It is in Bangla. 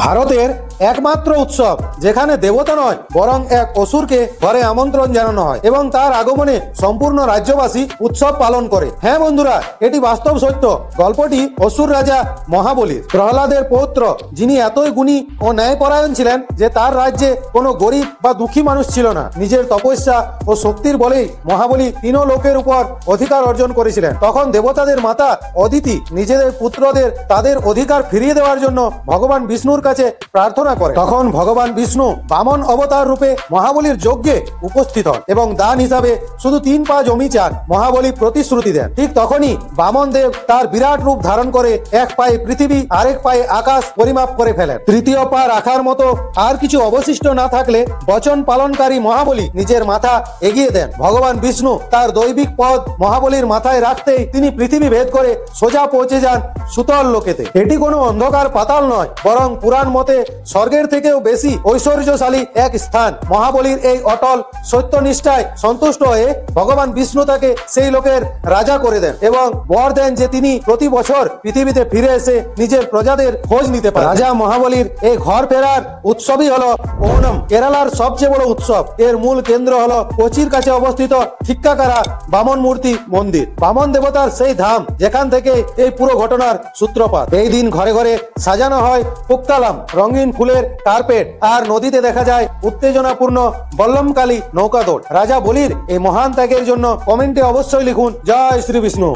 ভারতের একমাত্র উৎসব, যেখানে দেবতা নয়, বরং এক অসুরকে ঘরে আমন্ত্রণ জানানো হয় এবং তার আগমনে সম্পূর্ণ রাজ্যবাসী উৎসব পালন করে। হ্যাঁ বন্ধুরা, এটি বাস্তব সত্য। গল্পটি অসুর রাজা মহাবলীর। প্রহ্লাদের পৌত্র, যিনি এতই গুণী ও ন্যায়পরায়ণ ছিলেন যে তার রাজ্যে কোনো গরিব বা দুঃখী মানুষ ছিল না। নিজের তপস্যা ও শক্তির বলেই মহাবলী তিন লোকের উপর অধিকার অর্জন করেছিলেন। তখন দেবতাদের মাতা অদিতি নিজেদের পুত্রদের তাদের অধিকার ফিরিয়ে দেওয়ার জন্য ভগবান বিষ্ণুর কাছে প্রার্থনা করে। তখন ভগবান বিষ্ণু বামন অবতার রূপে মহাবলীর যজ্ঞে উপস্থিত হন এবং দান হিসাবে শুধু তিন পা জমি চান মহাবলী প্রতিশ্রুতি দেন। ঠিক তখনই বামন দেব তার বিরাট রূপ ধারণ করে এক পায়ে পৃথিবী, আরেক পায়ে আকাশ পরিমাপ করে ফেলেন। তৃতীয় পা রাখার মতো আর কিছু অবশিষ্ট না থাকলে বচন পালনকারী মহাবলী নিজের মাথা এগিয়ে দেন। ভগবান বিষ্ণু তার দৈবিক পদ মহাবলীর মাথায় রাখতেই তিনি পৃথিবী ভেদ করে সোজা পৌঁছে যান সুতল লোকেতে। এটি কোনো অন্ধকার পাতাল নয়, বরং পুরাণ মতে স্বর্গের থেকেও বেশি ঐশ্বর্যশালী এক স্থান। মহাবলীর এই অটল সত্যনিষ্ঠায় সন্তুষ্ট হয়ে ভগবান বিষ্ণু তাকে সেই লোকের রাজা করে দেন এবং বর দেন যে তিনি প্রতি বছর পৃথিবীতে ফিরে এসে নিজের প্রজাদের খোঁজ নিতে পারে রাজা মহাবলীর এই ঘর ফেরার উৎসবই হলো ওনম। কেরালার সবচেয়ে বড় উৎসব। এর মূল কেন্দ্র হলো কোচির কাছে অবস্থিত ঠিক্কাকারা বামন মূর্তি মন্দির। বামন দেবতার সেই ধাম যেখান থেকে এই পুরো ঘটনার সূত্রপাত। এই দিন ঘরে ঘরে সাজানো হয় পুক্তালাম রঙিন ফুলের কার্পেট আর নদীতে দেখা যায় উত্তেজনাপূর্ণ বল্লমকালী নৌকা দৌড় রাজা বলির এই মহান ত্যাগের জন্য কমেন্টে অবশ্যই লিখুন, জয় শ্রী বিষ্ণু